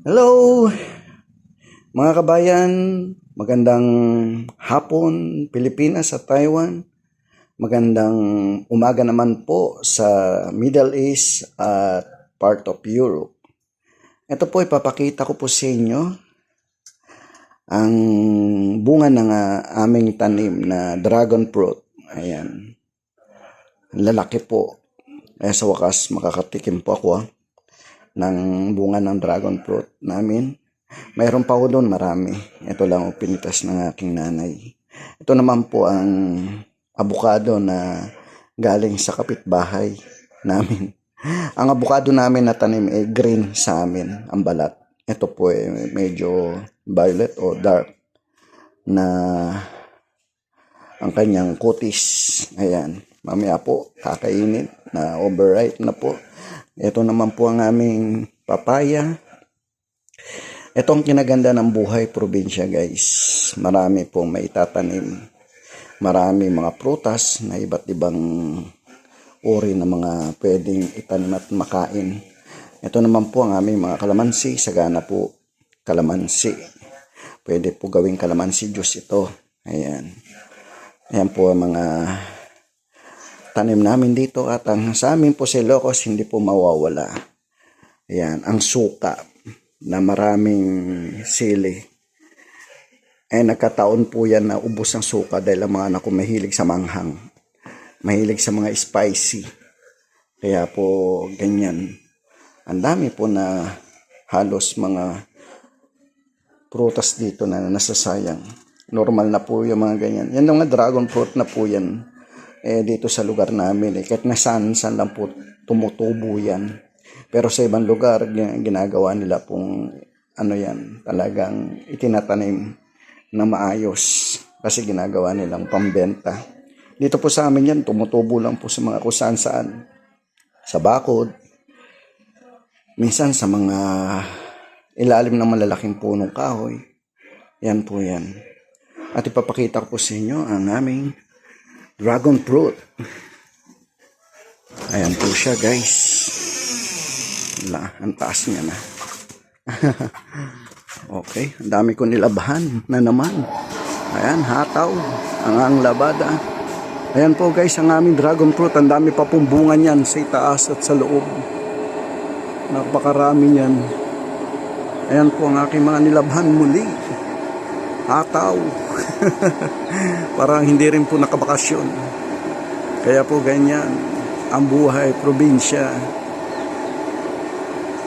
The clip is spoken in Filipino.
Hello, mga kabayan. Magandang hapon, Pilipinas at Taiwan. Magandang umaga naman po sa Middle East at part of Europe. Ito po ipapakita ko po sa inyo ang bunga ng ah, aming tanim na dragon fruit. Ayan. Lalaki po. Eh sa wakas makakatikim po ako ah ng bunga ng dragon fruit namin. Mayroon pa ko doon marami. Ito lang ang pinitas ng aking nanay. Ito naman po ang abukado na galing sa kapitbahay namin. Ang abukado namin na tanim ay green sa amin, ang balat. Ito po ay medyo violet o dark na ang kanyang kutis. Ayan. Mamaya po, kakainin na overripe na po. Ito naman po ang aming papaya. Ito ang kinaganda ng buhay probinsya guys. Marami pong may tatanim. Marami mga prutas na iba't ibang uri ng mga pwedeng itanim at makain. Ito naman po ang aming mga kalamansi. Sagana po kalamansi. Pwede po gawing kalamansi juice ito. Ayan. Ayan po ang mga tanim namin dito at ang sa amin po sa Ilocos hindi po mawawala. Ayan, ang suka na maraming sili. Eh nagkataon po yan na ubos ang suka dahil ang mga anak ko mahilig sa manghang. Mahilig sa mga spicy. Kaya po ganyan. Ang dami po na halos mga prutas dito na nasasayang. Normal na po yung mga ganyan. Yan yung mga dragon fruit na po yan eh, dito sa lugar namin. Eh. Kahit nasan, saan lang po tumutubo yan. Pero sa ibang lugar, gin- ginagawa nila pong ano yan, talagang itinatanim na maayos kasi ginagawa nilang pambenta. Dito po sa amin yan, tumutubo lang po sa mga kung saan saan. Sa bakod, minsan sa mga ilalim ng malalaking punong kahoy. Yan po yan. At ipapakita ko po sa inyo ang aming dragon fruit. Ayan po siya guys. Wala, ang taas niya na. okay, ang dami ko nilabahan na naman. Ayan, hataw, ang ang labada. Ayan po guys, ang aming dragon fruit. Ang dami pa pong bunga niyan sa itaas at sa loob. Napakarami niyan. Ayan po ang aking mga nilabhan muli. Hataw. Parang hindi rin po nakabakasyon. Kaya po ganyan ang buhay probinsya